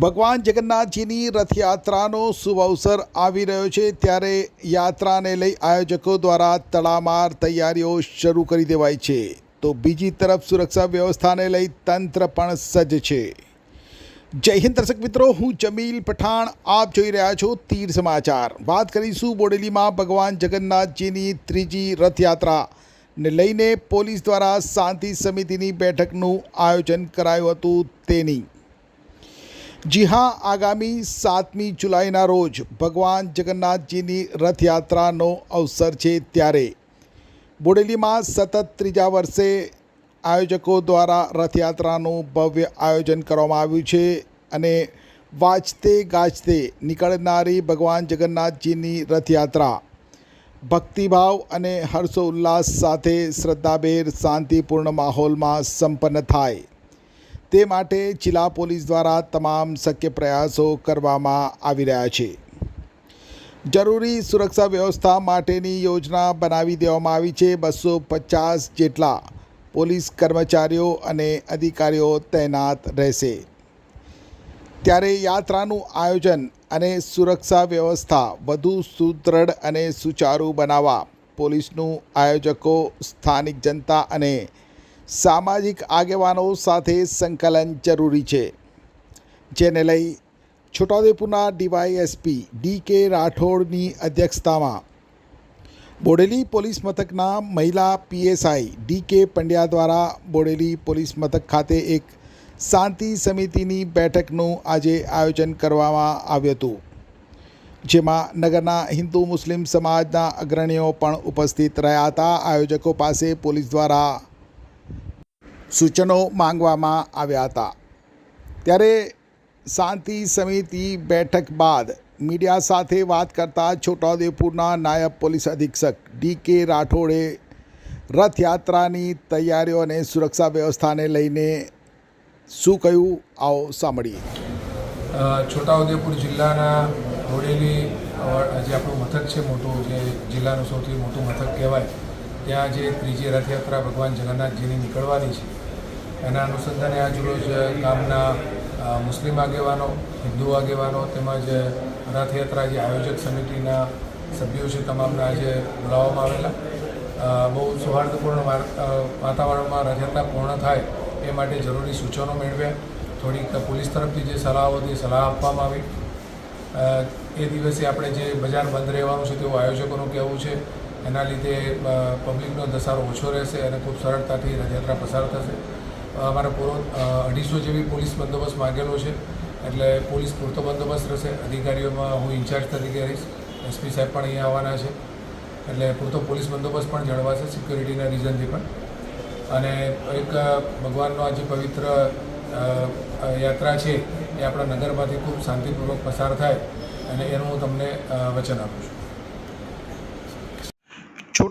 ભગવાન જગન્નાથજીની રથયાત્રાનો શુભ અવસર આવી રહ્યો છે ત્યારે યાત્રાને લઈ આયોજકો દ્વારા તડામાર તૈયારીઓ શરૂ કરી દેવાઈ છે. તો બીજી તરફ સુરક્ષા વ્યવસ્થાને લઈ તંત્ર પણ સજ્જ છે. જય હિન્દ દર્શક મિત્રો, હું જમીલ પઠાણ, આપ જોઈ રહ્યા છો તીર સમાચાર. વાત કરીશું બોડેલીમાં ભગવાન જગન્નાથજીની ત્રીજી રથયાત્રા ને લઈને પોલીસ દ્વારા શાંતિ સમિતિની બેઠકનું આયોજન કરાયું હતું તેની. જી હા, આગામી સાતમી જુલાઈના રોજ ભગવાન જગન્નાથજીની રથયાત્રાનો અવસર છે ત્યારે. બોડેલીમાં સતત ત્રીજા વર્ષે આયોજકો દ્વારા રથયાત્રાનું ભવ્ય આયોજન કરવામાં આવ્યું છે અને વાજતે ગાજતે નીકળનારી ભગવાન જગન્નાથજીની રથયાત્રા. ભક્તિભાવ અને હર્ષોલ્લાસ સાથે શ્રદ્ધાભેર શાંતિપૂર્ણ માહોલમાં સંપન્ન થાય. તે માટે જિલ્લા પોલીસ દ્વારા તમામ શક્ય પ્રયાસો કરવામાં આવી રહ્યા છે. જરૂરી સુરક્ષા વ્યવસ્થા માટેની યોજના બનાવી દેવામાં આવી છે. બસો પચાસ જેટલા પોલીસ કર્મચારીઓ અને અધિકારીઓ તૈનાત રહેશે. ત્યારે યાત્રાનું આયોજન અને સુરક્ષા વ્યવસ્થા વધુ સુદૃઢ અને સુચારુ બનાવવા પોલીસનું આયોજકો, સ્થાનિક જનતા અને સામાજિક આગેવાનો સાથે સંકલન જરૂરી છે. જેને લઈ છોટાઉદેપુરના ડીવાયએસપી ડી કે રાઠોડની અધ્યક્ષતામાં બોડેલી પોલીસ મથકના મહિલા પીએસઆઈ ડી કે પંડ્યા દ્વારા બોડેલી પોલીસ મથક ખાતે એક શાંતિ સમિતિની બેઠકનું આજે આયોજન કરવામાં આવ્યું હતું. જેમાં નગરના હિન્દુ મુસ્લિમ સમાજના અગ્રણીઓ પણ ઉપસ્થિત રહ્યા હતા. આયોજકો પાસે પોલીસ દ્વારા સૂચનો માંગવામાં આવ્યા હતા. ત્યારે શાંતિ સમિતિ બેઠક બાદ મીડિયા સાથે વાત કરતા છોટાઉદેપુરના નાયબ પોલીસ અધિક્ષક ડી કે રાઠોડે રથયાત્રાની તૈયારીઓ અને સુરક્ષા વ્યવસ્થાને લઈને શું કહ્યું, આવો સાંભળીએ. છોટાઉદેપુર જિલ્લાના બોડેલી જે આપણું મથક છે, મોટું જે જિલ્લાનું સૌથી મોટું મથક કહેવાય ત્યાં જે ત્રીજી રથયાત્રા ભગવાન જગન્નાથજીની નીકળવાની છે, એના અનુસંધાને આજરોજ ગામના મુસ્લિમ આગેવાનો, હિન્દુ આગેવાનો તેમજ રથયાત્રા જે આયોજક સમિતિના સભ્યો છે તમામને આજે બોલાવવામાં આવેલા. બહુ સૌહાર્દપૂર્ણ વાર- વાતાવરણમાં રથયાત્રા પૂર્ણ થાય એ માટે જરૂરી સૂચનો મેળવ્યા. થોડીક પોલીસ તરફથી જે સલાહો હતી સલાહ આપવામાં આવી. એ દિવસે આપણે જે બજાર બંધ રહેવાનું છે તેવું આયોજકોનું કહેવું છે. એના લીધે પબ્લિકનો ધસારો ઓછો રહેશે અને ખૂબ સરળતાથી રથયાત્રા પસાર થશે. અમારે પૂરો અઢીસો જેવી પોલીસ બંદોબસ્ત માગેલો છે. એટલે પોલીસ પૂરતો બંદોબસ્ત રહેશે. અધિકારીઓમાં હું ઇન્ચાર્જ તરીકે રહીશ. એસપી સાહેબ પણ અહીંયા આવવાના છે. એટલે પૂરતો પોલીસ બંદોબસ્ત પણ જળવાશે સિક્યોરિટીના રીઝનથી પણ. અને એક ભગવાનનો આ જે પવિત્ર યાત્રા છે, એ આપણા નગરમાંથી ખૂબ શાંતિપૂર્વક પસાર થાય અને એનું હું તમને વચન આપું છું.